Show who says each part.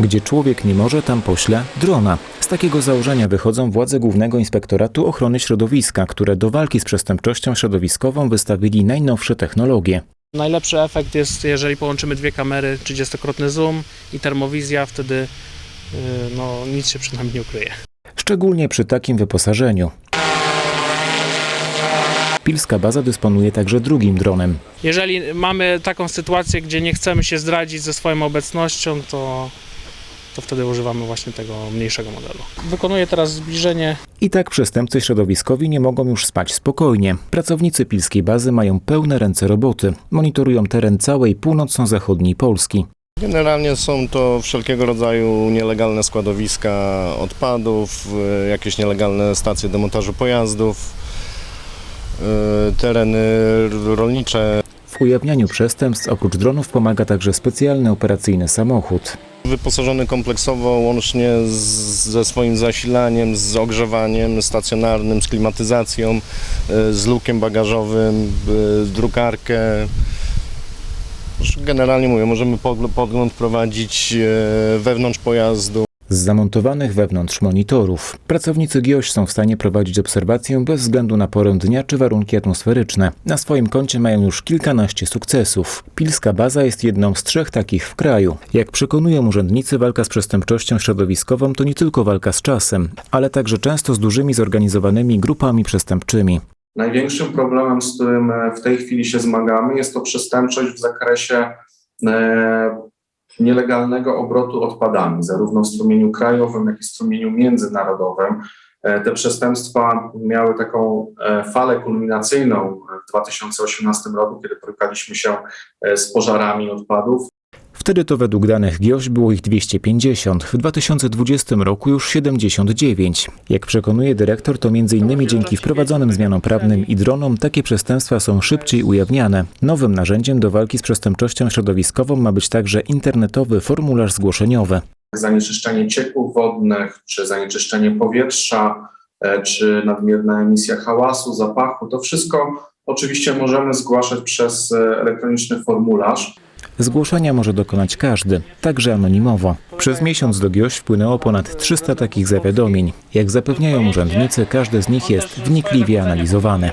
Speaker 1: Gdzie człowiek nie może, tam pośle drona. Z takiego założenia wychodzą władze Głównego Inspektoratu Ochrony Środowiska, które do walki z przestępczością środowiskową wystawili najnowsze technologie.
Speaker 2: Najlepszy efekt jest, jeżeli połączymy dwie kamery, 30-krotny zoom i termowizja, wtedy yy, no, nic się przed nami nie ukryje.
Speaker 1: Szczególnie przy takim wyposażeniu. Pilska baza dysponuje także drugim dronem.
Speaker 2: Jeżeli mamy taką sytuację, gdzie nie chcemy się zdradzić ze swoją obecnością, to, to wtedy używamy właśnie tego mniejszego modelu. Wykonuję teraz zbliżenie.
Speaker 1: I tak przestępcy środowiskowi nie mogą już spać spokojnie. Pracownicy pilskiej bazy mają pełne ręce roboty. Monitorują teren całej północno-zachodniej Polski.
Speaker 3: Generalnie są to wszelkiego rodzaju nielegalne składowiska odpadów, y, jakieś nielegalne stacje demontażu pojazdów, y, tereny rolnicze.
Speaker 1: W ujawnianiu przestępstw oprócz dronów pomaga także specjalny operacyjny samochód.
Speaker 3: Wyposażony kompleksowo, łącznie z, ze swoim zasilaniem, z ogrzewaniem stacjonarnym, z klimatyzacją, y, z lukiem bagażowym, y, drukarkę. Generalnie mówię, możemy pogl- podgląd prowadzić y, wewnątrz pojazdu.
Speaker 1: Z zamontowanych wewnątrz monitorów pracownicy GIOŚ są w stanie prowadzić obserwację bez względu na porę dnia czy warunki atmosferyczne. Na swoim koncie mają już kilkanaście sukcesów. Pilska baza jest jedną z trzech takich w kraju. Jak przekonują urzędnicy, walka z przestępczością środowiskową to nie tylko walka z czasem, ale także często z dużymi zorganizowanymi grupami przestępczymi.
Speaker 4: Największym problemem, z którym e, w tej chwili się zmagamy, jest to przestępczość w zakresie e, nielegalnego obrotu odpadami, zarówno w strumieniu krajowym, jak i w strumieniu międzynarodowym. E, Te przestępstwa miały taką e, falę kulminacyjną w 2018 roku, kiedy borykaliśmy się e, z pożarami odpadów.
Speaker 1: Wtedy to według danych GIOŚ było ich 250, w 2020 roku już 79. Jak przekonuje dyrektor, to m.in. dzięki wprowadzonym zmianom prawnym i dronom takie przestępstwa są szybciej ujawniane. Nowym narzędziem do walki z przestępczością środowiskową ma być także internetowy formularz zgłoszeniowy.
Speaker 4: zanieczyszczenie cieków wodnych, czy zanieczyszczenie powietrza, e, czy nadmierna emisja hałasu, zapachu, to wszystko oczywiście możemy zgłaszać przez e, elektroniczny formularz.
Speaker 1: Zgłoszenia może dokonać każdy, także anonimowo. Przez miesiąc do GIOŚ wpłynęło ponad 300 takich zawiadomień. Jak zapewniają urzędnicy, każde z nich jest wnikliwie analizowane.